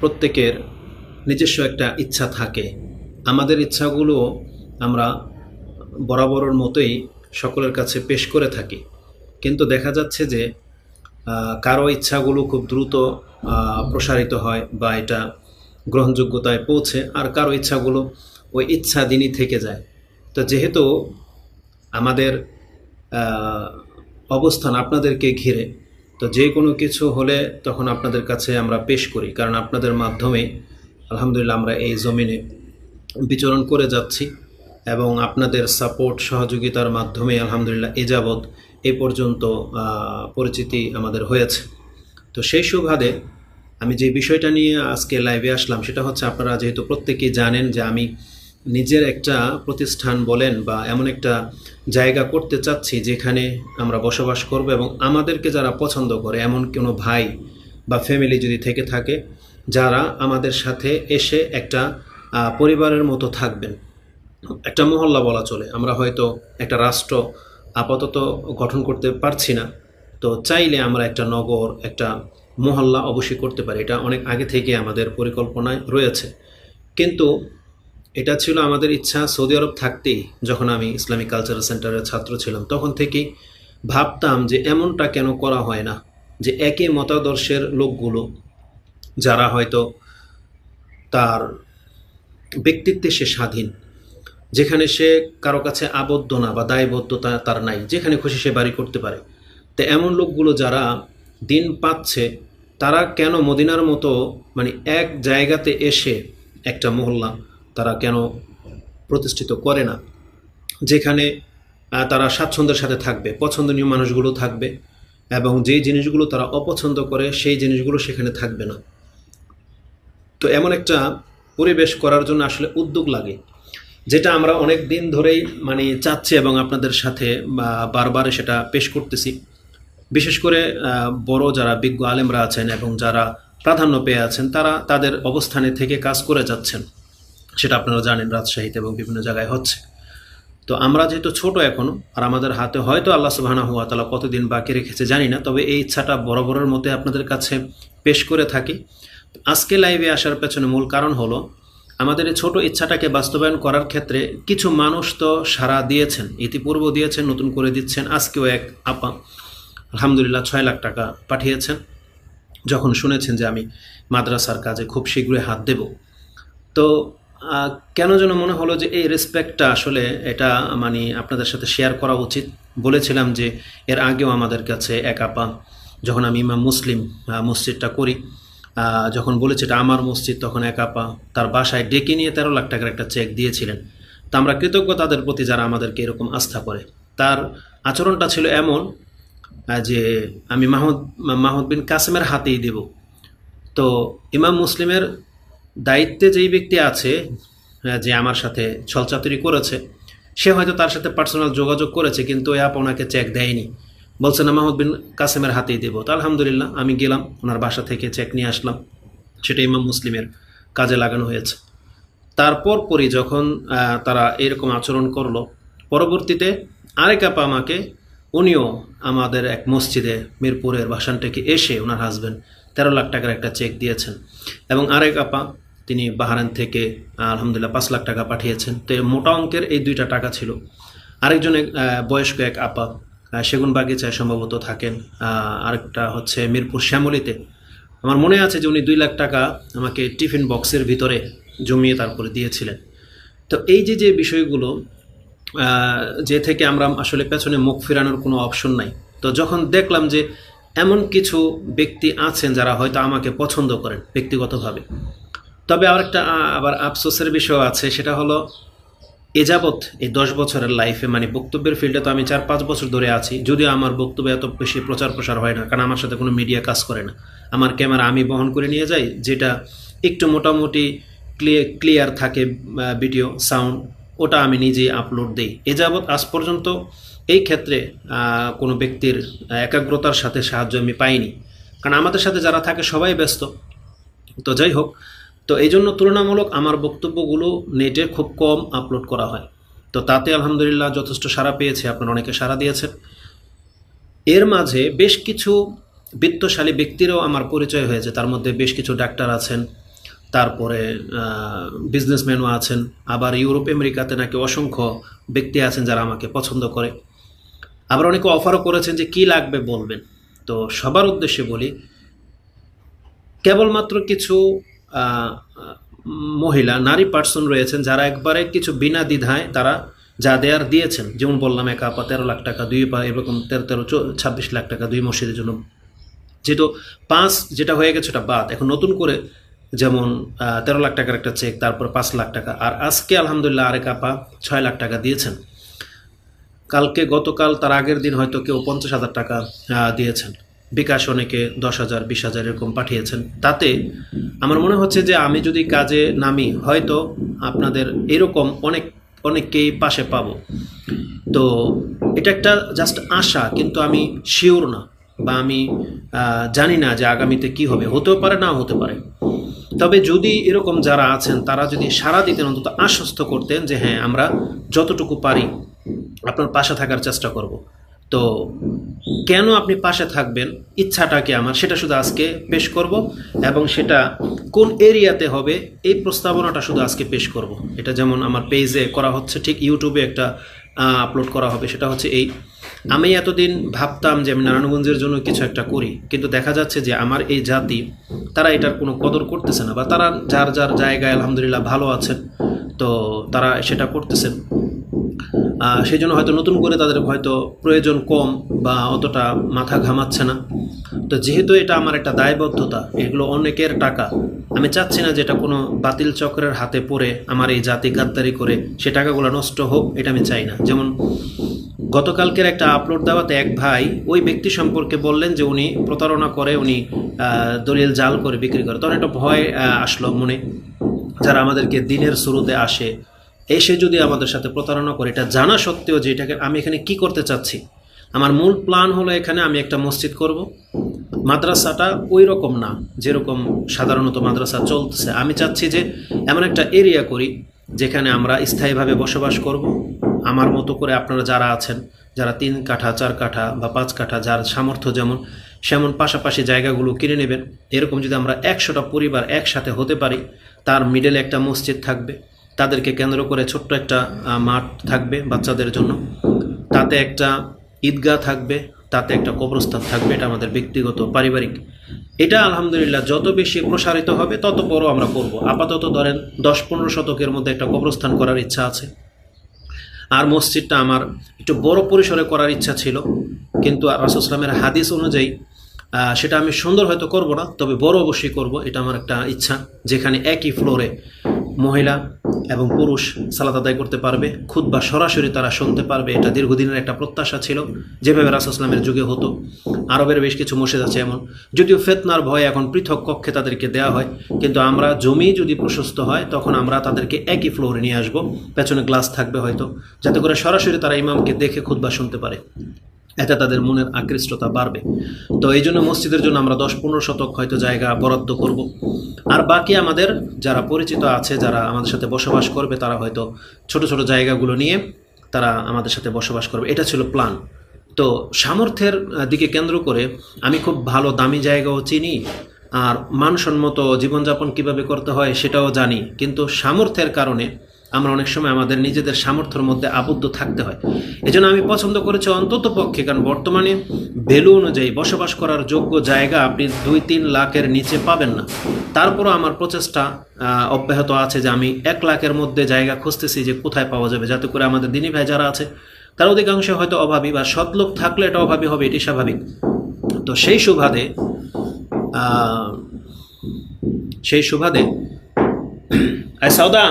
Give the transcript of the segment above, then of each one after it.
প্রত্যেকের নিজস্ব একটা ইচ্ছা থাকে। আমাদের ইচ্ছাগুলো আমরা বরাবরের মতোই সকলের কাছে পেশ করে থাকি। কিন্তু দেখা যাচ্ছে যে কারও ইচ্ছাগুলো খুব দ্রুত প্রসারিত হয় বা এটা গ্রহণযোগ্যতায় পৌঁছে আর কারও ইচ্ছাগুলো ওই ইচ্ছা দিনই থেকে যায়। তো যেহেতু আমাদের অবস্থান আপনাদেরকে ঘিরে তো যে কোনো কিছু হলে তখন আপনাদের কাছে আমরা পেশ করি, কারণ আপনাদের মাধ্যমে আলহামদুলিল্লাহ আমরা এই জমিনে বিচরণ করে যাচ্ছি এবং আপনাদের সাপোর্ট সহযোগিতার মাধ্যমে আলহামদুলিল্লাহ এ যাবৎ এ পর্যন্ত পরিচিতি আমাদের হয়েছে। তো সেই সুবাদে আমি যে বিষয়টা নিয়ে আজকে লাইভে আসলাম সেটা হচ্ছে আপনারা যেহেতু প্রত্যেকেই জানেন যে আমি নিজের একটা প্রতিষ্ঠান বলেন বা এমন একটা জায়গা করতে চাচ্ছি যেখানে আমরা বসবাস করব এবং আমাদেরকে যারা পছন্দ করে, এমন কোনো ভাই বা ফ্যামিলি যদি থেকে থাকে, যারা আমাদের সাথে এসে একটা পরিবারের মতো থাকবেন। একটা মহল্লা বলা চলে। আমরা হয়তো একটা রাষ্ট্র আপাতত গঠন করতে পারছি না। তো চাইলে আমরা একটা নগর, একটা মহল্লা অবশ্যই করতে পারি। এটা অনেক আগে থেকে আমাদের পরিকল্পনায় রয়েছে। কিন্তু এটা ছিল আমাদের ইচ্ছা সৌদি আরব থাকতেই যখন আমি ইসলামিক কালচারাল সেন্টারের ছাত্র ছিলাম, তখন থেকেই ভাবতাম যে এমনটা কেন করা হয় না, যে একই মতাদর্শের লোকগুলো যারা হয়তো তার ব্যক্তিত্বে সে স্বাধীন, যেখানে সে কারও কাছে আবদ্ধ না বা দায়বদ্ধতা তার নাই, যেখানে খুশি সে বাড়ি করতে পারে। তো এমন লোকগুলো যারা দিন পাচ্ছে, তারা কেন মদিনার মতো মানে এক জায়গাতে এসে একটা মহল্লা তারা কেন প্রতিষ্ঠিত করে না? যেখানে তারা স্বাচ্ছন্দ্যের সাথে থাকবে, পছন্দনীয় মানুষগুলো থাকবে এবং যেই জিনিসগুলো তারা অপছন্দ করে, সেই জিনিসগুলো সেখানে থাকবে না। তো এমন একটা পরিবেশ করার জন্য আসলে উদ্যোগ লাগে, যেটা আমরা অনেক দিন ধরেই মানে চাচ্ছি এবং আপনাদের সাথে বারবার সেটা পেশ করতেছি। বিশেষ করে বড় যারা বিজ্ঞ আলেমরা আছেন এবং যারা প্রাধান্য পেয়ে আছেন, তারা তাদের অবস্থানে থেকে কাজ করে যাচ্ছেন। সেটা আপনারা জানেন রাজশাহীতে এবং বিভিন্ন জায়গায় হচ্ছে। তো আমরা যেহেতু ছোট এখনও আর আমাদের হাতে হয়তো আল্লাহ সুবাহানা হুয়া তালা কতদিন বাকি রেখেছে জানি না, তবে এই ইচ্ছাটা বরাবরের মধ্যে আপনাদের কাছে পেশ করে থাকি। আজকে লাইভে আসার পেছনে মূল কারণ হলো, আমাদের এই ছোটো ইচ্ছাটাকে বাস্তবায়ন করার ক্ষেত্রে কিছু মানুষ তো সারা দিয়েছেন, ইতিপূর্ব দিয়েছেন, নতুন করে দিচ্ছেন, আজকেও এক আপা আলহামদুলিল্লাহ ছয় লাখ টাকা পাঠিয়েছেন। যখন শুনেছেন যে আমি মাদ্রাসার কাজে খুব শীঘ্রই হাত দেব। তো কেন যেন মনে হলো যে এই রেসপেক্টটা আসলে এটা মানে আপনাদের সাথে শেয়ার করা উচিত। বলেছিলাম যে এর আগেও আমাদের কাছে এক আপা, যখন আমি ইমাম মুসলিম মসজিদটা করি যখন বলেছে এটা আমার মসজিদ, তখন এক আপা তার বাসায় ডেকে নিয়ে তেরো লাখ টাকার একটা চেক দিয়েছিলেন। তা আমরা কৃতজ্ঞ তাদের প্রতি যারা আমাদেরকে এরকম আস্থা করে। তার আচরণটা ছিল এমন যে আমি মাহমুদ মাহমুদ বিন কাসেমের হাতেই দেব। তো ইমাম মুসলিমের দায়িত্বে যেই ব্যক্তি আছে যে আমার সাথে ছলচাতুরি করেছে, সে হয়তো তার সাথে পার্সোনাল যোগাযোগ করেছে, কিন্তু ওই আপ ওনাকে চেক দেয়নি। বলছে, না, মাহমুদ বিন কাসেমের হাতেই দেবো। তো আলহামদুলিল্লাহ, আমি গেলাম, ওনার বাসা থেকে চেক নিয়ে আসলাম। সেটা ইমাম মুসলিমের কাজে লাগানো হয়েছে। তারপর পরই যখন তারা এরকম আচরণ করল, পরবর্তীতে আরেক আপা আমাকে, উনিও আমাদের এক মসজিদে মিরপুরের ভাসান থেকে এসে ওনার হাজব্যান্ড তেরো লাখ টাকার একটা চেক দিয়েছেন। এবং আরেক আপা তিনি বাহারান থেকে আলহামদুলিল্লাহ পাঁচ লাখ টাকা পাঠিয়েছেন। তো মোটা অঙ্কের এই দুইটা টাকা ছিল। আরেকজন বয়স্ক এক আপা সেগুন বাগিচায় সম্ভবত থাকেন। আরেকটা হচ্ছে মিরপুর শ্যামলিতে। আমার মনে আছে যে উনি দুই লাখ টাকা আমাকে টিফিন বক্সের ভিতরে জমিয়ে তারপরে দিয়েছিলেন। তো এই যে যে বিষয়গুলো যে থেকে আমরা আসলে পেছনে মুখ ফেরানোর কোনো অপশন নাই। তো যখন দেখলাম যে এমন কিছু ব্যক্তি আছেন যারা হয়তো আমাকে পছন্দ করেন ব্যক্তিগতভাবে তবে আরেকটা একটা আবার আফসোসের বিষয় আছে, সেটা হলো এ যাবৎ এই দশ বছরের লাইফে মানে বক্তব্যের ফিল্ডে তো আমি চার, পাঁচ বছর ধরে আছি, যদিও আমার বক্তব্য এত বেশি প্রচার প্রসার হয় না, কারণ আমার সাথে কোনো মিডিয়া কাজ করে না। আমার ক্যামেরা আমি বহন করে নিয়ে যাই, যেটা একটু মোটামুটি ক্লিয়ার ক্লিয়ার থাকে ভিডিও সাউন্ড ওটা আমি নিজেই আপলোড দিই। এ যাবৎ আজ পর্যন্ত এই ক্ষেত্রে কোনো ব্যক্তির একাগ্রতার সাথে সাহায্য আমি পাইনি। কারণ আমাদের সাথে যারা থাকে সবাই ব্যস্ত। তো যাই হোক তো এই জন্য তুলনামূলক আমার বক্তব্যগুলো নেটে খুব কম আপলোড করা হয়। তো তাতে আলহামদুলিল্লাহ যথেষ্ট সাড়া পেয়েছে, আপনারা অনেকে সাড়া দিয়েছেন। এর মাঝে বেশ কিছু বিত্তশালী ব্যক্তিরও আমার পরিচয় হয়েছে, তার মধ্যে বেশ কিছু ডাক্তার আছেন, তারপরে বিজনেসম্যানও আছেন, আবার ইউরোপ, আমেরিকাতে নাকি অসংখ্য ব্যক্তি আছেন যারা আমাকে পছন্দ করে। আবার অনেকে অফারও করেছেন যে কি লাগবে বলবেন। তো সবার উদ্দেশ্যে বলি, কেবলমাত্র কিছু মহিলা, নারী পার্সন রয়েছেন যারা একবারে কিছু বিনা দ্বিধায় তারা যা দেয়ার দিয়েছেন। যেমন বললাম, এক আপা তেরো লাখ টাকা, দুই পা এরকম তেরো তেরো ছাব্বিশ লাখ টাকা দুই মসজিদের জন্য। যেহেতু পাঁচ যেটা হয়ে গেছে ওটা বাদ। এখন নতুন করে যেমন তেরো লাখ টাকার একটা চেক তারপর পাঁচ লাখ টাকা। আর আজকে আলহামদুলিল্লাহ আরেক আপা ছয় লাখ টাকা দিয়েছেন। কালকে গতকাল, তার আগের দিন হয়তো কেউ পঞ্চাশ হাজার টাকা দিয়েছেন। বিকাশ অনেকে দশ হাজার, বিশ হাজার এরকম পাঠিয়েছেন। তাতে আমার মনে হচ্ছে যে আমি যদি কাজে নামি, হয়তো আপনাদের এরকম অনেক, অনেককেই পাশে পাবো। তো এটা একটা জাস্ট আশা, কিন্তু আমি শিওর না বা আমি জানি না যে আগামীতে কি হবে। হতেও পারে না হতে পারে। তবে যদি এরকম যারা আছেন, তারা যদি সারা দিতেন অন্তত আশ্বস্ত করতেন যে হ্যাঁ আমরা যতটুকু পারি আপনার পাশে থাকার চেষ্টা করব। তো কেন আপনি পাশে থাকবেন? ইচ্ছাটা কি আমার, সেটা শুধু আজকে পেশ করব এবং সেটা কোন এরিয়াতে হবে এই প্রস্তাবনাটা শুধু আজকে পেশ করব। এটা যেমন আমার পেজে করা হচ্ছে, ঠিক ইউটিউবে একটা আপলোড করা হবে, সেটা হচ্ছে এই। আমি এতদিন ভাবতাম যে আমি নারায়ণগঞ্জের জন্য কিছু একটা করি, কিন্তু দেখা যাচ্ছে যে আমার এই জাতি, তারা এটার কোনো কদর করতেছে না, বা তারা যার যার জায়গায় আলহামদুলিল্লাহ ভালো আছেন, তো তারা সেটা করতেছেন। সেই জন্য হয়তো নতুন করে তাদের হয়তো প্রয়োজন কম বা অতটা মাথা ঘামাচ্ছে না। তো যেহেতু এটা আমার একটা দায়বদ্ধতা, এগুলো অনেকের টাকা, আমি চাচ্ছি না যে এটা কোনো বাতিল চক্রের হাতে পড়ে আমার এই জাতি গাদ্দারি করে সে টাকাগুলো নষ্ট হোক, এটা আমি চাই না। যেমন গতকালকের একটা আপলোড দেওয়াতে এক ভাই ওই ব্যক্তি সম্পর্কে বললেন যে উনি প্রতারণা করে, উনি দলিল জাল করে বিক্রি করে। তখন একটা ভয় আসলো মনে, যারা আমাদেরকে দিনের শুরুতে আসে এসে যদি আমাদের সাথে প্রতারণা করে, এটা জানা সত্ত্বেও যে এটাকে আমি এখানে কি করতে চাচ্ছি? আমার মূল প্ল্যান হলো এখানে আমি একটা মসজিদ করব। মাদ্রাসাটা ওই রকম না, যেরকম সাধারণত মাদ্রাসা চলতেছে। আমি চাচ্ছি যে এমন একটা এরিয়া করি, যেখানে আমরা স্থায়ীভাবে বসবাস করব। আমার মতো করে আপনারা যারা আছেন, যারা তিন কাঠা, চার কাঠা বা পাঁচ কাঠা, যার সামর্থ্য যেমন, সেমন পাশাপাশি জায়গাগুলো কিনে নেবেন। এরকম যদি আমরা একশোটা পরিবার একসাথে হতে পারি, তার মিডলে একটা মসজিদ থাকবে। তাদেরকে কেন্দ্র করে ছোট্ট একটা মাঠ থাকবে বাচ্চাদের জন্য। তাতে একটা ঈদগাহ থাকবে, তাতে একটা কবরস্থান থাকবে, এটা আমাদের ব্যক্তিগত, পারিবারিক। এটা আলহামদুলিল্লাহ যত বেশি প্রসারিত হবে, তত বড় আমরা করব। আপাতত ধরেন দশ পনেরো শতকের মধ্যে একটা কবরস্থান করার ইচ্ছা আছে। আর মসজিদটা আমার একটু বড় পরিসরে করার ইচ্ছা ছিল, কিন্তু রাসুসলামের হাদিস অনুযায়ী সেটা আমি সুন্দর হয়তো করব না, তবে বড় অবশ্যই করব, এটা আমার একটা ইচ্ছা, যেখানে একই ফ্লোরে মহিলা এবং পুরুষ সালাত আদায় করতে পারবে। খুদ বা সরাসরি তারা শুনতে পারবে। এটা দীর্ঘদিনের একটা প্রত্যাশা ছিল। যেভাবে রাসুসলামের যুগে হতো, আরবের বেশ কিছু মসজিদ আছে এমন। যদিও ফেতনার ভয় এখন পৃথক কক্ষে তাদেরকে দেওয়া হয়, কিন্তু আমরা জমি যদি প্রশস্ত হয়, তখন আমরা তাদেরকে একই ফ্লোরে নিয়ে আসব। পেছনে গ্লাস থাকবে হয়তো। যাতে করে সরাসরি তারা ইমামকে দেখে খুদবা শুনতে পারে। এতে তাদের মনের আকৃষ্টতা বাড়বে। তো এই জন্য মসজিদের জন্য আমরা দশ পনেরো শতক হয়তো জায়গা বরাদ্দ করব। আর বাকি আমাদের যারা পরিচিত আছে, যারা আমাদের সাথে বসবাস করবে, তারা হয়তো ছোট ছোট জায়গাগুলো নিয়ে তারা আমাদের সাথে বসবাস করবে। এটা ছিল প্ল্যান তো সামর্থ্যের দিকে কেন্দ্র করে আমি খুব ভালো দামি জায়গাও চিনি, আর মানসম্মত জীবনযাপন কীভাবে করতে হয় সেটাও জানি। কিন্তু সামর্থ্যের কারণে আমরা অনেক সময় আমাদের নিজেদের সামর্থ্যের মধ্যে আবদ্ধ থাকতে হয়। এজন্য আমি পছন্দ করেছি অন্তত পক্ষে, কারণ বর্তমানে ভ্যালু অনুযায়ী বসবাস করার যোগ্য জায়গা আপনি দুই তিন লাখের নিচে পাবেন না। তারপরও আমার প্রচেষ্টা অব্যাহত আছে যে আমি এক লাখের মধ্যে জায়গা খুঁজতেছি যে কোথায় পাওয়া যাবে। যাতে করে আমাদের দিনী ভাই যারা আছে, তার অধিকাংশ হয়তো অভাবী বা সৎ লোক থাকলে এটা অভাবী হবে, এটি স্বাভাবিক। তো সেই সুবাদে সেই সুবাদে সাউদা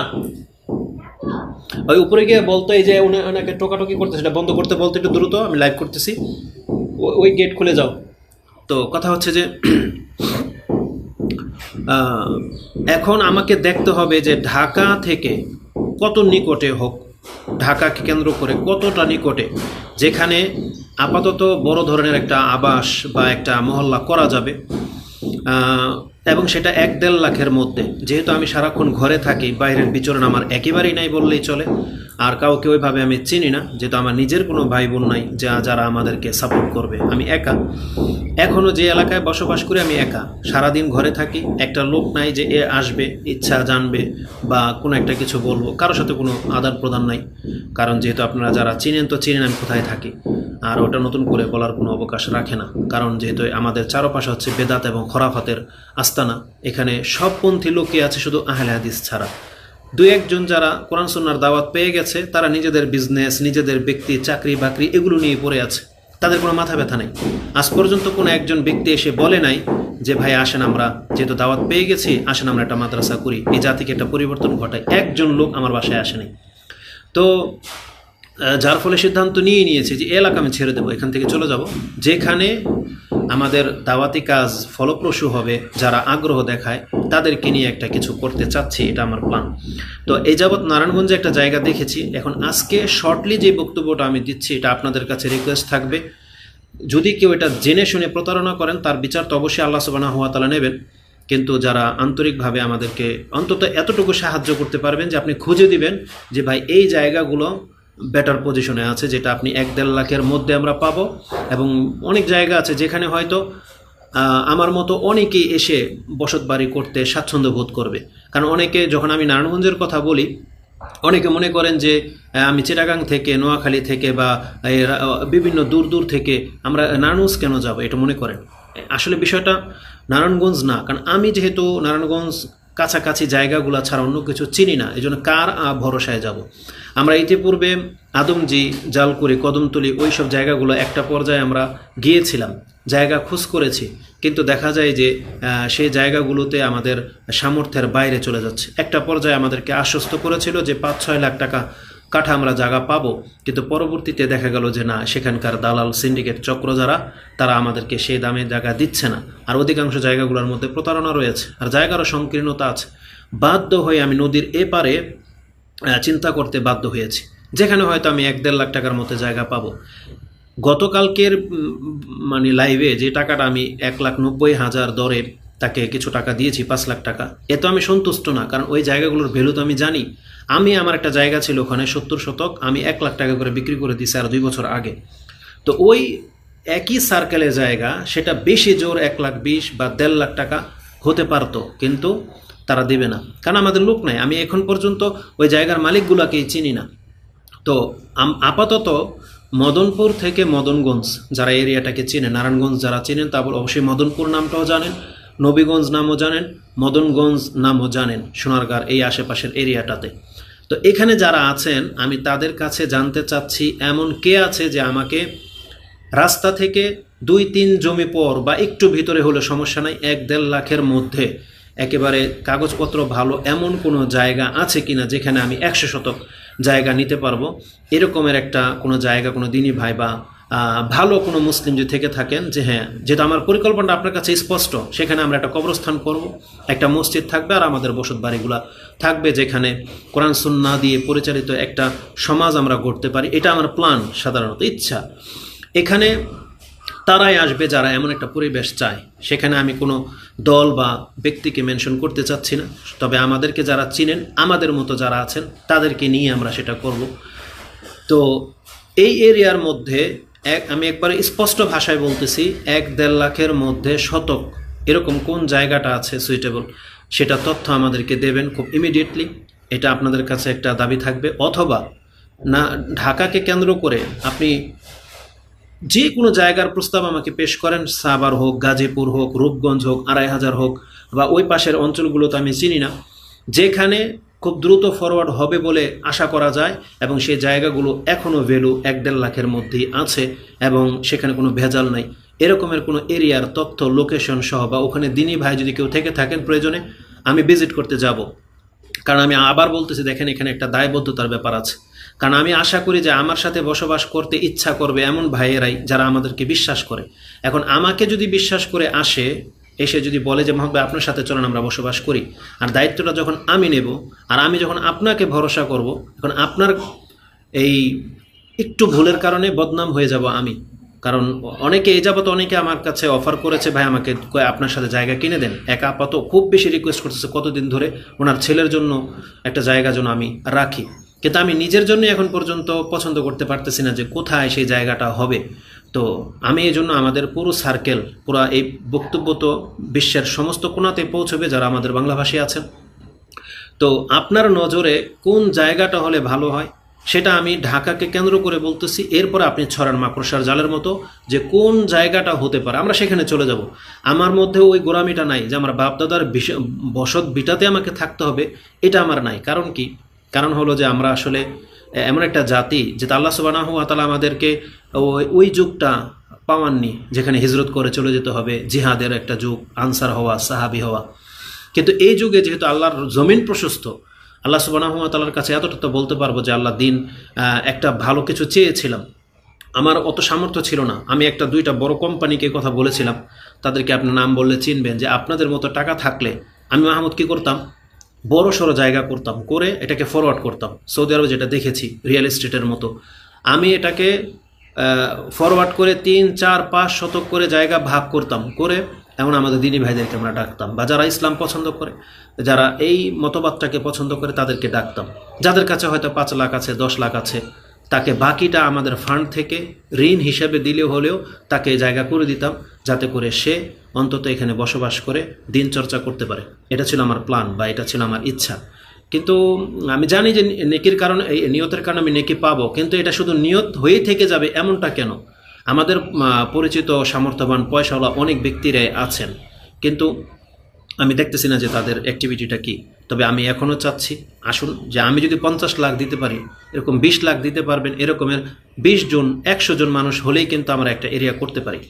ওই উপরে গিয়ে বলতো এই যে উনি ওনাকে টোকাটোকি করতেছে, এটা বন্ধ করতে, বলতে একটু দ্রুত, আমি লাইভ করতেছি। ওই গেট খুলে যাও। তো কথা হচ্ছে যে এখন আমাকে দেখতে হবে যে ঢাকা থেকে কত নিকটে হোক, ঢাকাকে কেন্দ্র করে কতটা নিকটে, যেখানে আপাতত বড় ধরনের একটা আবাস বা একটা মহল্লা করা যাবে। এবং সেটা এক দেড় লাখের মধ্যে। যেহেতু আমি সারাক্ষণ ঘরে থাকি, বাইরের বিচরণ আমার একেবারেই নাই বললেই চলে। আর কাউকে ওইভাবে আমি চিনি না, যেহেতু আমার নিজের কোনো ভাই বোন নাই, যা যারা আমাদেরকে সাপোর্ট করবে, আমি একা। এখনও যে এলাকায় বসবাস করি আমি একা। সারাদিন ঘরে থাকি, একটা লোক নাই যে এ আসবে, ইচ্ছা জানবে, বা কোনো একটা কিছু বলব, কারোর সাথে কোনো আদান প্রদান নাই। কারণ যেহেতু আপনারা যারা চিনেন, তো চিনেন আমি কোথায় থাকি। আর ওটা নতুন করে বলার কোনো অবকাশ রাখে না। কারণ যেহেতু আমাদের চারপাশে হচ্ছে বেদাত এবং খরাফাতের আস্তানা, এখানে সব পন্থী লোকই আছে শুধু আহলে হাদিস ছাড়া। দুই একজন যারা কোরআন সন্ন্যার দাওয়াত পেয়ে গেছে, তারা নিজেদের বিজনেস নিজেদের ব্যক্তি, চাকরি, বাকরি এগুলো নিয়ে পড়ে আছে। তাদের কোনো মাথা ব্যথা নেই। আজ পর্যন্ত কোনো একজন ব্যক্তি এসে বলে নাই যে, ভাই, আসেন আমরা, যেহেতু দাওয়াত পেয়ে গেছি, আসেন আমরা একটা মাদ্রাসা করি। এই জাতিকে একটা পরিবর্তন ঘটাই একজন লোক আমার বাসায় আসেনি। তো যার ফলে সিদ্ধান্ত নিয়ে নিয়েছি যে এলাকা আমি ছেড়ে দেবো, এখান থেকে চলে যাব। যেখানে আমাদের দাওয়াতি কাজ ফলপ্রসূ হবে, যারা আগ্রহ দেখায়, তাদেরকে নিয়ে একটা কিছু করতে চাচ্ছি, এটা আমার প্ল্যান তো এই যাবৎ নারায়ণগঞ্জে একটা জায়গা দেখেছি। এখন আজকে শর্টলি যে বক্তব্যটা আমি দিচ্ছি, এটা আপনাদের কাছে রিকোয়েস্ট থাকবে। যদি কেউ এটা জেনে শুনে প্রতারণা করেন, তার বিচার তো অবশ্যই আল্লাহ সুবাহ হওয়া তালা নেবেন। কিন্তু যারা আন্তরিকভাবে আমাদেরকে অন্তত এতটুকু সাহায্য করতে পারবেন যে আপনি খুঁজে দিবেন যে, ভাই, এই জায়গাগুলো বেটার পজিশনে আছে, যেটা আপনি এক দেড় লাখের মধ্যে আমরা পাবো। এবং অনেক জায়গা আছে যেখানে হয়তো আমার মতো অনেকেই এসে বসত বাড়ি করতে স্বাচ্ছন্দ্য বোধ করবে। কারণ অনেকে, যখন আমি নারায়ণগঞ্জের কথা বলি, অনেকে মনে করেন যে আমি চিটাগাং থেকে, নোয়াখালী থেকে বা বিভিন্ন দূর দূর থেকে আমরা নারায়ণগঞ্জ কেন যাব এটা মনে করেন? আসলে বিষয়টা নারায়ণগঞ্জ না, কারণ আমি যেহেতু নারায়ণগঞ্জ কাছাকাছি জায়গাগুলো ছাড়া অন্য কিছু চিনি না এই জন্য কার ভরসায় যাব? আমরা ইতিপূর্বে আদমজি জালকুড়ি কদমতলি ওই সব জায়গাগুলো একটা পর্যায়ে আমরা গিয়েছিলাম, জায়গা খোঁজ করেছি। কিন্তু দেখা যায় যে সেই জায়গাগুলোতে আমাদের সামর্থ্যের বাইরে চলে যাচ্ছে। একটা পর্যায়ে আমাদেরকে আশ্বস্ত করেছিল যে পাঁচ ছয় লাখ টাকা কাঠা আমরা জায়গা পাবো। কিন্তু পরবর্তীতে দেখা গেল যে না, সেখানকার দালাল সিন্ডিকেট চক্র যারা, তারা আমাদেরকে সেই দামে জায়গা দিচ্ছে না। আর অধিকাংশ জায়গাগুলোর মধ্যে প্রতারণা রয়েছে। আর জায়গারও সংকীর্ণতা আছে। বাধ্য হয়ে আমি নদীর এপারে চিন্তা করতে বাধ্য হয়েছি। যেখানে হয়তো আমি এক দেড় লাখ টাকার মতো জায়গা পাবো। গতকালকের মানে লাইভে যে টাকাটা আমি এক লাখ নব্বই হাজার দরে তাকে কিছু টাকা দিয়েছি, পাঁচ লাখ টাকা, এ তো আমি সন্তুষ্ট না, কারণ ওই জায়গাগুলোর ভ্যালু তো আমি জানি। আমি আমার একটা জায়গা ছিল ওখানে সত্তর শতক, আমি এক লাখ টাকা করে বিক্রি করে দিয়েছি আর দুই বছর আগে। তো ওই একই সার্কেলের জায়গা, সেটা বেশি জোর এক লাখ বিশ বা দেড় লাখ টাকা হতে পারতো, কিন্তু তারা দেবে না। কারণ আমাদের লোক নাই। আমি এখন পর্যন্ত ওই জায়গার মালিকগুলোকেই চিনি না। তো আপাতত মদনপুর থেকে মদনগঞ্জ যারা এরিয়াটাকে চেনে, নারায়ণগঞ্জ যারা চেনেন, তা বলে অবশ্যই মদনপুর নামটাও জানেন, নবীগঞ্জ নামও জানেন, মদনগঞ্জ নামও জানেন সোনারগাঁর এই আশেপাশের এরিয়াটাতে। তো এখানে যারা আছেন, আমি তাদের কাছে জানতে চাচ্ছি এমন কে আছে যে আমাকে রাস্তা থেকে দুই তিন জমি পর বা একটু ভিতরে হলে সমস্যা নাই এক দেড় লাখের মধ্যে একেবারে কাগজপত্র ভালো এমন কোনো জায়গা আছে কিনা যেখানে আমি একশো শতক জায়গা নিতে পারব? এরকমের একটা কোনো জায়গা, কোনো দিনই ভাই বা ভালো কোনো মুসলিম যদি থেকে থাকেন যে হ্যাঁ যেটা আমার পরিকল্পনাটা আপনার কাছে স্পষ্ট, সেখানে আমরা একটা কবরস্থান করব, একটা মসজিদ থাকবে আর আমাদের বসত বাড়িগুলা থাকবে যেখানে কোরআন সুন্না দিয়ে পরিচালিত একটা সমাজ আমরা গড়তে পারি। এটা আমার প্ল্যান সাধারণত, ইচ্ছা। এখানে তারাই আসবে যারা এমন একটা পরিবেশ চায়। সেখানে আমি কোনো দল বা ব্যক্তিকে মেনশন করতে চাচ্ছি না। তবে আমাদেরকে যারা চিনেন, আমাদের মতো যারা আছেন, তাদেরকে নিয়ে আমরা সেটা করব। তো এই এরিয়ার মধ্যে এক, আমি একবারে স্পষ্ট ভাষায় বলতেছি, এক দেড় লাখের মধ্যে শতক, এরকম কোন জায়গাটা আছে সুইটেবল সেটা তথ্য আমাদেরকে দেবেন খুব ইমিডিয়েটলি এটা আপনাদের কাছে একটা দাবি থাকবে। অথবা না, ঢাকাকে কেন্দ্র করে আপনি যে কোনো জায়গার প্রস্তাব আমাকে পেশ করেন, সাভার হোক, গাজীপুর হোক, রূপগঞ্জ হোক, আড়াই হাজার হোক, বা ওই পাশের অঞ্চলগুলো তো আমি চিনি না, যেখানে খুব দ্রুত ফরওয়ার্ড হবে বলে আশা করা যায় এবং সেই জায়গাগুলো এখনও ভ্যালু এক দেড় লাখের মধ্যেই আছে এবং সেখানে কোনো ভেজাল নাই। এরকমের কোনো এরিয়ার তথ্য লোকেশন সহ বা ওখানে দিনই ভাই যদি কেউ থেকে থাকেন প্রয়োজনে, আমি ভিজিট করতে যাব। কারণ আমি আবার বলতেছি, দেখেন এখানে একটা দায়বদ্ধতার ব্যাপার আছে। কারণ আমি আশা করি যে আমার সাথে বসবাস করতে ইচ্ছা করবে এমন ভাইয়েরাই যারা আমাদেরকে বিশ্বাস করে। এখন আমাকে যদি বিশ্বাস করে আসে, এসে যদি বলে যে মোহাম্মদ আপনার সাথে চলেন, আমরা বসবাস করি। আর দায়িত্বটা যখন আমি নেব, আর আমি যখন আপনাকে ভরসা করব, এখন আপনার এই একটু ভুলের কারণে বদনাম হয়ে যাব আমি। কারণ অনেকে এই যাবত অনেকে আমার কাছে অফার করেছে, ভাই, আমাকে আপনার সাথে জায়গা কিনে দেন। এক আপাত খুব বেশি রিকোয়েস্ট করতেছে, কতদিন ধরে ওনার ছেলের জন্য একটা জায়গা যেন আমি রাখি। কিন্তু আমি নিজের জন্য এখন পর্যন্ত পছন্দ করতে পারতেছি না যে কোথায় সেই জায়গাটা হবে। তো আমি এই জন্য আমাদের পুরো সার্কেল পুরো এই বক্তব্য তো বিশ্বের সমস্ত কোণাতে পৌঁছবে যারা আমাদের বাংলাভাষী আছেন। তো আপনার নজরে কোন জায়গাটা হলে ভালো হয় সেটা আমি ঢাকাকে কেন্দ্র করে বলতেছি। এরপর আপনি ছড়ান মাকড়সার জালের মতো যে কোন জায়গাটা হতে পারে। আমরা সেখানে চলে যাব। আমার মধ্যে ওই গোড়ামিটা নাই যে আমার বাপদাদার বসত বিটাতে আমাকে থাকতে হবে, এটা আমার নাই। কারণ কি? কারণ হলো যে আমরা আসলে এমন একটা জাতি যে আল্লাহ সুবানাহু তালা আমাদেরকে ওই ওই যুগটা পাওয়াননি যেখানে হিজরত করে চলে যেতে হবে, জিহাদের একটা যুগ, আনসার হওয়া, সাহাবি হওয়া। কিন্তু এই যুগে যেহেতু আল্লাহর জমিন প্রশস্ত, আল্লাহ সুবানাহতালার কাছে এতটা তো বলতে পারব যে আল্লাহ দিন একটা ভালো কিছু চেয়েছিলাম। আমার অত সামর্থ্য ছিল না। আমি একটা দুইটা বড় কোম্পানিকে কথা বলেছিলাম। তাদেরকে আপনার নাম বললে চিনবেন যে আপনাদের মতো টাকা থাকলে আমি মাহমুদ কী করতাম? বড় সড়ো জায়গা করতাম, করে এটাকে ফরওয়ার্ড করতাম। সৌদি আরবে যেটা দেখেছি রিয়েল এস্টেটের মতো। আমি এটাকে ফরওয়ার্ড করে তিন, চার, পাঁচ শতক করে জায়গা ভাগ করতাম, করে এমন আমাদের দিনী ভাইদেরকে আমরা ডাকতাম বা যারা ইসলাম পছন্দ করে, যারা এই মতবাদটাকে পছন্দ করে তাদেরকে ডাকতাম। যাদের কাছে হয়তো পাঁচ লাখ আছে, দশ লাখ আছে, তাকে বাকিটা আমাদের ফান্ড থেকে ঋণ হিসেবে দিলেও হলেও তাকে জায়গা করে দিতাম, যাতে করে সে অন্তত এখানে বসবাস করে, দিন চর্চা করতে পারে। এটা ছিল আমার প্ল্যান বা এটা ছিল আমার ইচ্ছা। কিন্তু আমি জানি যে নেকির কারণে, এই নিয়তের কারণে আমি নেকি পাবো, কিন্তু এটা শুধু নিয়ত হয়েই থেকে যাবে এমনটা কেন? আমাদের পরিচিত সামর্থ্যবান পয়সাওয়ালা অনেক ব্যক্তিরাই আছেন। কিন্তু আমি দেখতেছি না যে তাদের অ্যাক্টিভিটিটা কি। তবে আমি এখনও চাচ্ছি, আসুন, যে আমি যদি পঞ্চাশ লাখ দিতে পারি, এরকম বিশ লাখ দিতে পারবেন, এরকমের বিশ জন, একশো জন মানুষ হলেই কিন্তু আমরা একটা এরিয়া করতে পারি।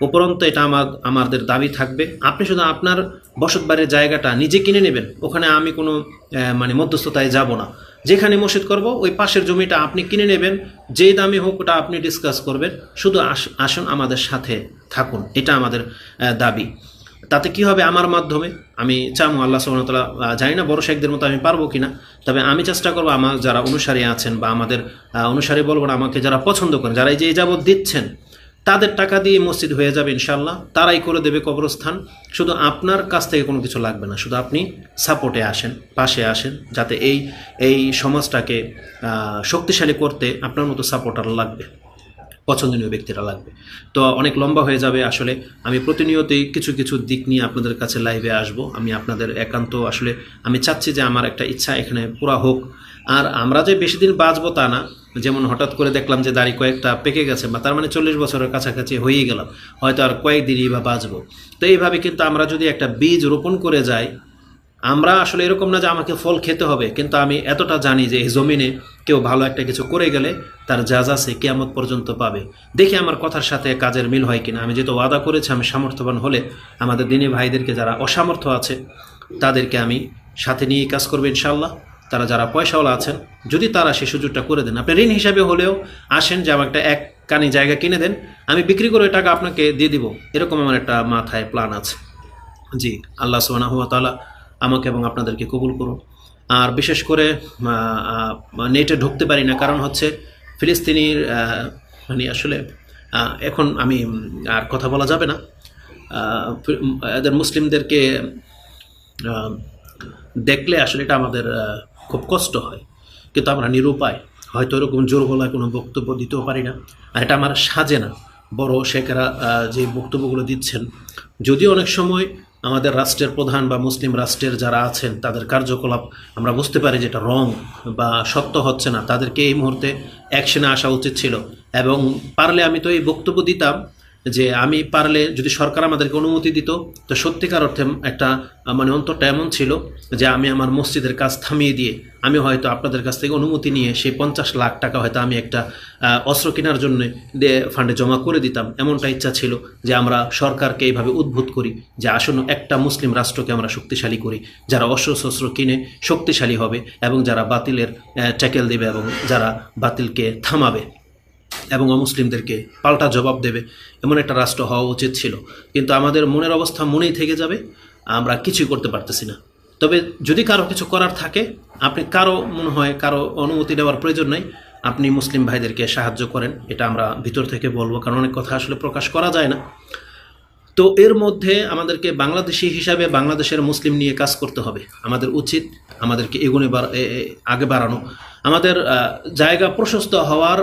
উপরন্ত এটা আমার, আমাদের দাবি থাকবে। আপনি শুধু আপনার বসত বাড়ির জায়গাটা নিজে কিনে নেবেন, ওখানে আমি কোনো মানে মধ্যস্থতায় যাব না। যেখানে মসজিদ করব, ওই পাশের জমিটা আপনি কিনে নেবেন, যেই দামে হোক ওটা আপনি ডিসকাস করবেন। শুধু আস- আসুন আমাদের সাথে থাকুন, এটা আমাদের দাবি। তাতে কি হবে আমার মাধ্যমে? আমি চামু, আল্লাহ সুবহানাহু জানি না বড় শেখদের মতো আমি পারব কিনা। তবে আমি চেষ্টা করব আমার যারা অনুসারী আছেন বা আমাদের অনুসারী বলব না, আমাকে যারা পছন্দ করেন, যারা এই যে যাবৎ দিচ্ছেন তাদের টাকা দিয়ে মসজিদ হয়ে যাবে ইনশাল্লাহ তারাই করে দেবে কবরস্থান। শুধু আপনার কাছ থেকে কোনো কিছু লাগবে না। শুধু আপনি সাপোর্টে আসেন, পাশে আসেন, যাতে এই এই সমাজটাকে শক্তিশালী করতে আপনার মতো সাপোর্টার লাগবে, পছন্দনীয় ব্যক্তিরা লাগবে। তো অনেক লম্বা হয়ে যাবে আসলে। আমি প্রতিনিয়তই কিছু কিছু দিক নিয়ে আপনাদের কাছে লাইভে আসব। আমি আপনাদের একান্ত আসলে, আমি চাচ্ছি যে আমার একটা ইচ্ছা এখানে পুরা হোক। আর আমরা যে বেশি দিন বাঁচবো তা না যেমন হঠাৎ করে দেখলাম যে দাড়ি কয়েকটা পেকে গেছে বা তার মানে চল্লিশ বছরের কাছাকাছি হয়েই গেলাম, হয়তো আর কয়েকদিনই বা বাঁচবো। তো এইভাবে কিন্তু আমরা যদি একটা বীজ রোপণ করে যাই, আমরা আসলে এরকম না যে আমাকে ফল খেতে হবে, কিন্তু আমি এতটা জানি যে এই জমিনে কেউ ভালো একটা কিছু করে গেলে তার যা যা সে কেয়ামত পর্যন্ত পাবে। দেখি আমার কথার সাথে কাজের মিল হয় কিনা। আমি যেহেতু ওয়াদা করেছি আমি সামর্থ্যবান হলে আমাদের দিনী ভাইদেরকে যারা অসামর্থ্য আছে, তাদেরকে আমি সাথে নিয়ে কাজ করব ইনশাল্লাহ তারা যারা পয়সাওয়ালা আছেন, যদি তারা সে সুযোগটা করে দেন, আপনি ঋণ হিসাবে হলেও আসেন যে আমার একটা এক কানি জায়গা কিনে দেন, আমি বিক্রি করে টাকা আপনাকে দিয়ে দিব। এরকম আমার একটা মাথায় প্ল্যান আছে। জি, আল্লাহ সুবাহ তালা আমাকে এবং আপনাদেরকে কবুল করুন আর বিশেষ করে নেটে ঢুকতে পারি না, কারণ হচ্ছে ফিলিস্তিনির মানে আসলে এখন আমি আর কথা বলা যাবে না। এদের মুসলিমদেরকে দেখলে আসলে এটা আমাদের খুব কষ্ট হয়। কিন্তু আমরা নিরুপায়। হয়তো এরকম জোর গলায় কোনো বক্তব্য দিতেও পারি না। আর এটা আমার সাজে না। বড় শেখেরা যে বক্তব্যগুলো দিচ্ছেন, যদিও অনেক সময় আমাদের রাষ্ট্রের প্রধান বা মুসলিম রাষ্ট্রের যারা আছেন, তাদের কার্যকলাপ আমরা বুঝতে পারি যেটা রং বা সত্য হচ্ছে না। তাদেরকে এই মুহূর্তে অ্যাকশনে আসা উচিত ছিল। এবং পারলে আমি তো এই বক্তব্য দিতাম। যে আমি পারলে যদি সরকার আমাদেরকে অনুমতি দিত, তো সত্যিকার অর্থে একটা মানে অন্তরটা এমন ছিল যে আমি আমার মসজিদের কাজ থামিয়ে দিয়ে আমি হয়তো আপনাদের কাছ থেকে অনুমতি নিয়ে সেই পঞ্চাশ লাখ টাকা হয়তো আমি একটা অস্ত্র কেনার জন্য ফান্ডে জমা করে দিতাম। এমনটা ইচ্ছা ছিল যে আমরা সরকারকে এইভাবে উদ্ভূত করি, যে আসন্ন একটা মুসলিম রাষ্ট্রকে আমরা শক্তিশালী করি, যারা অস্ত্র শস্ত্র কিনে শক্তিশালী হবে এবং যারা বাতিলের ট্যাকেল দেবে এবং যারা বাতিলকে থামাবে। এবং অমুসলিমদেরকে পাল্টা জবাব দেবে, এমন একটা রাষ্ট্র হওয়া উচিত ছিল। কিন্তু আমাদের মনের অবস্থা মনেই থেকে যাবে, আমরা কিছুই করতে পারতেছি না। তবে যদি কারও কিছু করার থাকে, আপনি কারও মনে হয় কারও অনুমতি নেওয়ার প্রয়োজন নাই, আপনি মুসলিম ভাইদেরকে সাহায্য করেন, এটা আমরা ভিতর থেকে বলব, কারণ অনেক কথা আসলে প্রকাশ করা যায় না। তো এর মধ্যে আমাদেরকে বাংলাদেশি হিসাবে বাংলাদেশের মুসলিম নিয়ে কাজ করতে হবে। আমাদের উচিত আমাদেরকে এগুনে আগে বাড়ানো। আমাদের জায়গা প্রশস্ত হওয়ার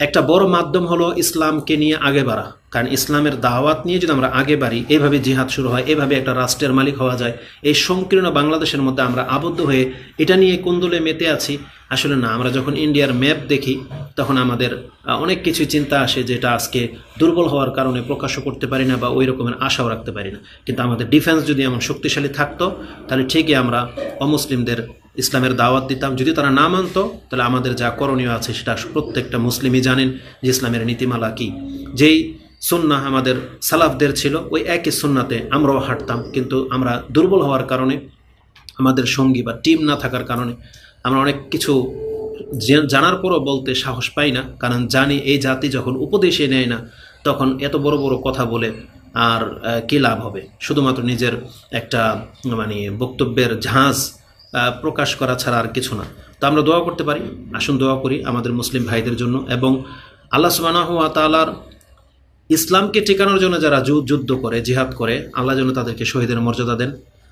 একটা বড় মাধ্যম হলো ইসলামকে নিয়ে আগে বাড়া। কারণ ইসলামের দাওয়াত নিয়ে যদি আমরা আগে বাড়ি, এভাবে জিহাদ শুরু হয়, এভাবে একটা রাষ্ট্রের মালিক হওয়া যায়, এই সংকীর্ণ বাংলাদেশের মধ্যে আমরা আবদ্ধ হয়ে এটা নিয়ে কোন্দলে মেতে আছি। আসলে না, আমরা যখন ইন্ডিয়ার ম্যাপ দেখি, তখন আমাদের অনেক কিছু চিন্তা আসে যেটা আজকে দুর্বল হওয়ার কারণে প্রকাশও করতে পারি না বা ওই রকমের আশাও রাখতে পারি না। কিন্তু আমাদের ডিফেন্স যদি এমন শক্তিশালী থাকতো, তাহলে ঠিকই আমরা অমুসলিমদের ইসলামের দাওয়াত দিতাম। যদি তারা না মানতো, তাহলে আমাদের যা করণীয় আছে সেটা প্রত্যেকটা মুসলিমই জানেন যে ইসলামের নীতিমালা কী। যেই সুন্না আমাদের সালাফদের ছিল, ওই একই সুন্নাতে আমরাও হাঁটতাম। কিন্তু আমরা দুর্বল হওয়ার কারণে, আমাদের সঙ্গী বা টিম না থাকার কারণে আমরা অনেক কিছু জানার পরও বলতে সাহস পাই না। কারণ জানি এই জাতি যখন উপদেশে নেয় না, তখন এত বড় বড় কথা বলে আর কী লাভ হবে? শুধুমাত্র নিজের একটা মানে বক্তব্যের ঝাঁজ প্রকাশ করা ছাড়া আর কিছু না। তো আমরা দোয়া করতে পারি, আসুন দোয়া করি আমাদের মুসলিম ভাইদের জন্য এবং আল্লাহ সুবাহ তালার ইসলামকে টেকানোর জন্য যারা যুদ্ধ করে, জিহাদ করে, আল্লাহ যেন তাদেরকে শহীদের মর্যাদা দেন।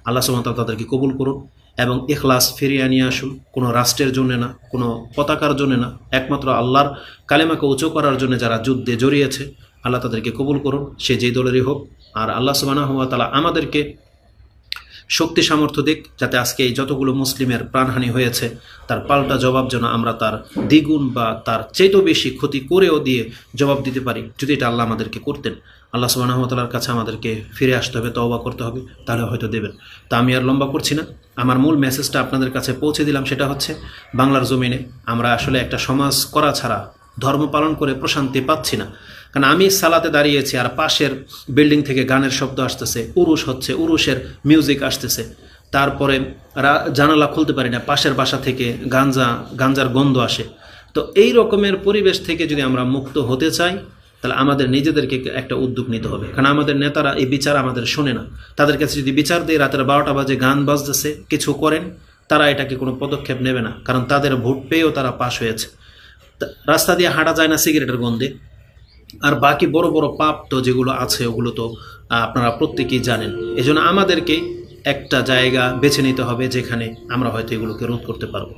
আল্লাহ সুবাহ তাদেরকে কবুল করুন এবং এখলাস ফিরিয়ে নিয়ে আসুন। কোনো রাষ্ট্রের জন্য না, কোনো পতাকার জন্য না, একমাত্র আল্লাহর কালেমাকে উঁচু করার জন্য যারা যুদ্ধে জড়িয়েছে, আল্লাহ তাদেরকে কবুল করুন, সে যেই দলেরই হোক। আর আল্লাহ সুবাহ তালা আমাদেরকে শক্তি সামর্থ্য দিক, যাতে আজকে এই যতগুলো মুসলিমের প্রাণহানি হয়েছে, তার পাল্টা জবাব যেন আমরা তার দ্বিগুণ বা তার চেয়েও বেশি ক্ষতি করেও দিয়ে জবাব দিতে পারি, যদি এটা আল্লাহ আমাদেরকে করতেন। আল্লাহ সুবাহতালার কাছে আমাদেরকে ফিরে আসতে হবে, তওবা করতে হবে, তাহলে হয়তো দেবেন। তা আমি আর লম্বা করছি না। আমার মূল মেসেজটা আপনাদের কাছে পৌঁছে দিলাম, সেটা হচ্ছে বাংলার জমিনে আমরা আসলে একটা সমাজ করা ছাড়া, ধর্ম পালন করে প্রশান্তি পাচ্ছি না। কারণ আমি সালাতে দাঁড়িয়েছি আর পাশের বিল্ডিং থেকে গানের শব্দ আসতেছে উরুষ হচ্ছে উরুষের মিউজিক আসতেছে। তারপরে জানালা খুলতে পারি না, পাশের বাসা থেকে গাঞ্জা, গাঞ্জার গন্ধ আসে। তো এই রকমের পরিবেশ থেকে যদি আমরা মুক্ত হতে চাই, তাহলে আমাদের নিজেদেরকে একটা উদ্যোগ নিতে হবে। কারণ আমাদের নেতারা এই বিচার আমাদের শোনে না। তাদের কাছে যদি বিচার দিয়ে রাতের বারোটা বাজে গান বাজতেছে, কিছু করেন, তারা এটাকে কোনো পদক্ষেপ নেবে না। কারণ তাদের ভোট পেয়েও তারা পাশ হয়েছে। রাস্তা দিয়ে হাঁটা যায় না সিগারেটের গন্ধে। আর বাকি বড় বড় পাপ তো যেগুলো আছে, ওগুলো তো আপনারা প্রত্যেকেই জানেন। এজন্য জন্য আমাদেরকে একটা জায়গা বেছে নিতে হবে যেখানে আমরা হয়তো এগুলোকে রোধ করতে পারব।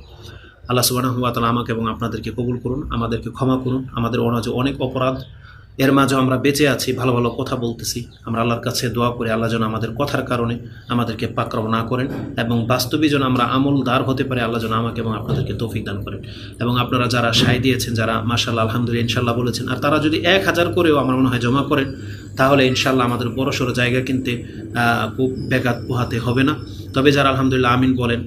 আল্লাহ সুবাহ আমাকে এবং আপনাদেরকে কবুল করুন, আমাদেরকে ক্ষমা করুন, আমাদের অনাজে অনেক অপরাধ এর মাঝে আমরা বেঁচে আছি, ভালো ভালো কথা বলতেছি। আমরা আল্লাহর কাছে দোয়া করি, আল্লাহ যেন আমাদের কথার কারণে আমাদেরকে পাকড়াও না করেন এবং বাস্তবিক যেন আমরা আমলদার হতে পারে, আল্লাহ যেন আমাকে এবং আপনাদেরকে তৌফিক দান করেন। এবং আপনারা যারা সায় দিয়েছেন, যারা মাশাল্লাহ আলহামদুলিল্লাহ ইনশাল্লাহ বলেছেন, আর তারা যদি এক হাজার করেও আমার মনে হয় জমা করেন, তাহলে ইনশাল্লাহ আমাদের বড় সড়ো জায়গা কিনতে খুব ব্যাঘাত পোহাতে হবে না। তবে যারা আলহামদুলিল্লাহ আমিন বলেন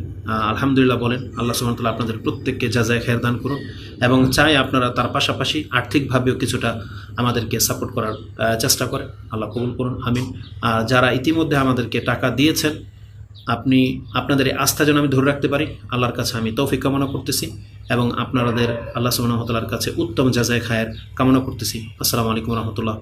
আলহামদুলিল্লাহ বলেন, আল্লাহ সুমতলা আপনাদের প্রত্যেককে যা যায় খেয়ার দান করুন। এবং চাই আপনারা তার পাশাপাশি আর্থিকভাবেও কিছুটা আমাদেরকে সাপোর্ট করার চেষ্টা করেন। আল্লাহ কবুল করুন, আমিন। আর যারা ইতিমধ্যে আমাদেরকে টাকা দিয়েছেন, আপনি, আপনাদের এই আস্থা যেন আমি ধরে রাখতে পারি, আল্লাহর কাছে আমি তৌফিক কামনা করতেছি এবং আপনাদের আল্লাহ সুবাহতালার কাছে উত্তম জাজায় খায়ের কামনা করতেছি। আসসালামু আলাইকুম রহমতুল্লাহ।